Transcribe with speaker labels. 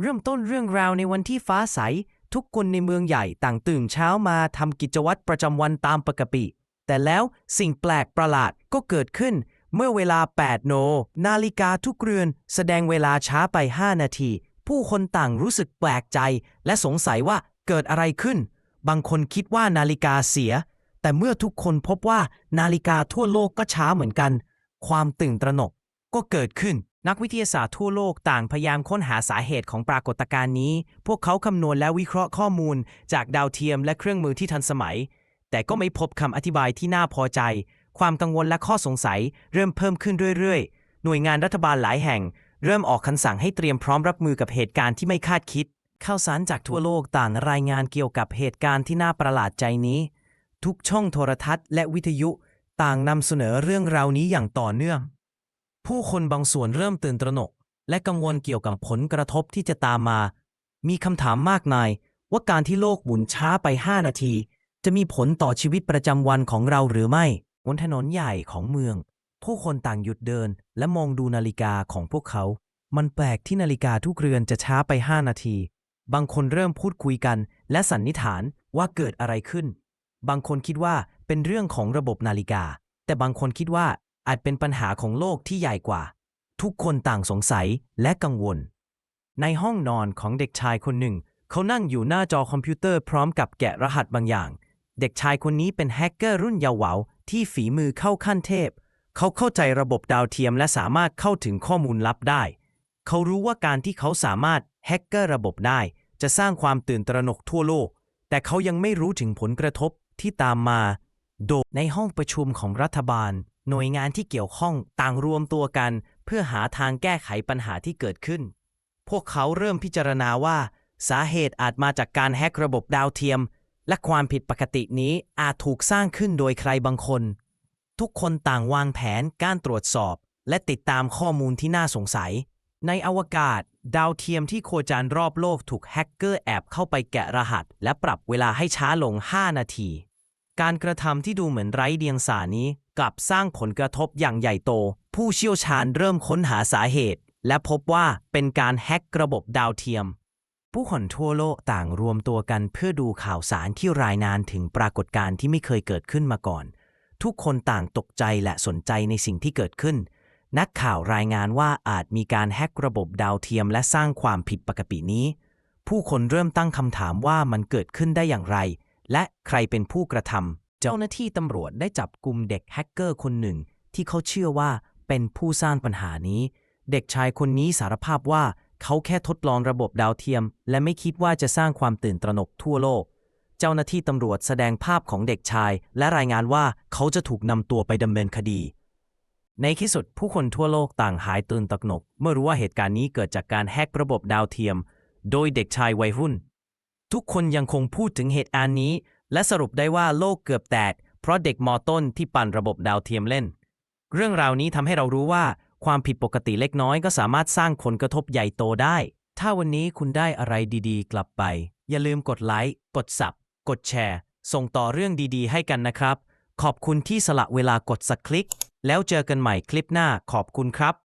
Speaker 1: เริ่มต้นเรื่องราวในวันที่ฟ้าใส ทุกคนในเมืองใหญ่ต่างตื่นเช้ามาทำกิจวัตรประจำวันตามปกติ แต่แล้วสิ่งแปลกประหลาดก็เกิดขึ้น เมื่อเวลา 8 โน นาฬิกาทุกเรือน แสดงเวลาช้าไป 5 นาที ผู้คนต่างรู้สึกแปลกใจ และสงสัยว่าเกิดอะไรขึ้น บางคนคิดว่านาฬิกาเสีย แต่เมื่อทุกคนพบว่านาฬิกาทั่วโลกก็ช้าเหมือนกัน ความตื่นตระหนกก็เกิดขึ้น นักวิทยาศาสตร์ทั่วโลกต่างพยายามค้นหาสาเหตุของปรากฏการณ์นี้ พวกเขาคำนวณและวิเคราะห์ข้อมูล จากดาวเทียมและเครื่องมือที่ทันสมัย แต่ก็ไม่พบคำอธิบายที่น่าพอใจ ความกังวลและข้อสงสัยเริ่มเพิ่มขึ้นเรื่อยๆ หน่วยงานรัฐบาลหลายแห่ง เริ่มออกคำสั่งให้เตรียมพร้อมรับมือกับเหตุการณ์ที่ไม่คาดคิด ข่าวสารจากทั่วโลกต่างรายงานเกี่ยวกับเหตุการณ์ที่น่าประหลาดใจนี้ ทุกช่องโทรทัศน์และวิทยุ ต่างนำเสนอเรื่องราวนี้อย่างต่อเนื่อง ผู้คนบางส่วนเริ่มตื่นตระหนก และกังวลเกี่ยวกับผลกระทบที่จะตามมา มีคำถามมากมายว่าการที่โลกหมุนช้าไป 5 นาที จะมีผลต่อชีวิตประจำวันของเราหรือไม่บนถนนใหญ่ของเมือง ผู้คนต่างหยุดเดิน และมองดูนาฬิกาของพวกเขา มันแปลกที่นาฬิกาทุกเรือนจะช้าไป 5 นาที บางคนเริ่มพูดคุยกัน และสันนิษฐานว่าเกิดอะไรขึ้น บางคนคิดว่าเป็นเรื่องของระบบนาฬิกา แต่บางคนคิดว่า อาจเป็นปัญหาของโลกที่ใหญ่กว่า ทุกคนต่างสงสัยและกังวล ในห้องนอนของเด็กชายคนหนึ่ง เขานั่งอยู่หน้าจอคอมพิวเตอร์พร้อมกับแกะรหัสบางอย่าง เด็กชายคนนี้เป็นแฮกเกอร์รุ่นเยาว์วาที่ฝีมือเข้าขั้นเทพ เขาเข้าใจระบบดาวเทียมและสามารถเข้าถึงข้อมูลลับได้ เขารู้ว่าการที่เขาสามารถแฮกเกอร์ระบบได้ จะสร้างความตื่นตระหนกทั่วโลก แต่เขายังไม่รู้ถึงผลกระทบที่ตามมา โดในห้องประชุมของรัฐบาล หน่วยงานที่เกี่ยวข้องต่างรวมตัวกัน เพื่อหาทางแก้ไขปัญหาที่เกิดขึ้น พวกเขาเริ่มพิจารณาว่า สาเหตุอาจมาจากการแฮกระบบดาวเทียม และความผิดปกตินี้อาจถูกสร้างขึ้นโดยใครบางคน ทุกคนต่างวางแผนการตรวจสอบ และติดตามข้อมูลที่น่าสงสัย ในอวกาศ ดาวเทียมที่โคจรรอบโลกถูกแฮกเกอร์แอบเข้าไปแกะรหัส และปรับเวลาให้ช้าลง 5 นาที การกระทำที่ดูเหมือนไร้เดียงสานี้ กลับสร้างผลกระทบอย่างใหญ่โต ผู้เชี่ยวชาญเริ่มค้นหาสาเหตุ และพบว่าเป็นการแฮกระบบดาวเทียม ผู้คนทั่วโลกต่างรวมตัวกันเพื่อดูข่าวสารที่รายงานถึงปรากฏการณ์ที่ไม่เคยเกิดขึ้นมาก่อน ทุกคนต่างตกใจและสนใจในสิ่งที่เกิดขึ้น นักข่าวรายงานว่าอาจมีการแฮกระบบดาวเทียม และสร้างความผิดปกตินี้ ผู้คนเริ่มตั้งคำถามว่ามันเกิดขึ้นได้อย่างไร และใครเป็นผู้กระทำ เจ้าหน้าที่ตำรวจได้จับกลุ่มเด็กแฮกเกอร์คนหนึ่ง ที่เขาเชื่อว่าเป็นผู้สร้างปัญหานี้ เด็กชายคนนี้สารภาพว่าเขาแค่ทดลองระบบดาวเทียม และไม่คิดว่าจะสร้างความตื่นตระหนกทั่วโลก เจ้าหน้าที่ตำรวจแสดงภาพของเด็กชาย และรายงานว่าเขาจะถูกนำตัวไปดำเนินคดี ในที่สุดผู้คนทั่วโลกต่างหายตื่นตระหนก เมื่อรู้ว่าเหตุการณ์นี้เกิดจากการแฮกระบบดาวเทียม โดยเด็กชายวัยรุ่น ทุกคนยังคงพูดถึงเหตุการณ์นี้ และสรุปได้ว่าโลกเกือบแตก เพราะเด็กมอต้นที่ปั่นระบบดาวเทียมเล่น เรื่องราวนี้ทำให้เรารู้ว่าความผิดปกติเล็กน้อยก็สามารถสร้างผลกระทบใหญ่โตได้ ถ้าวันนี้คุณได้อะไรดีๆ กลับไป อย่าลืมกดไลค์ กดสับ กดแชร์ ส่งต่อเรื่องดีๆ ให้กันนะครับ ขอบคุณที่สละเวลากดสักคลิก แล้วเจอกันใหม่คลิปหน้าขอบคุณครับ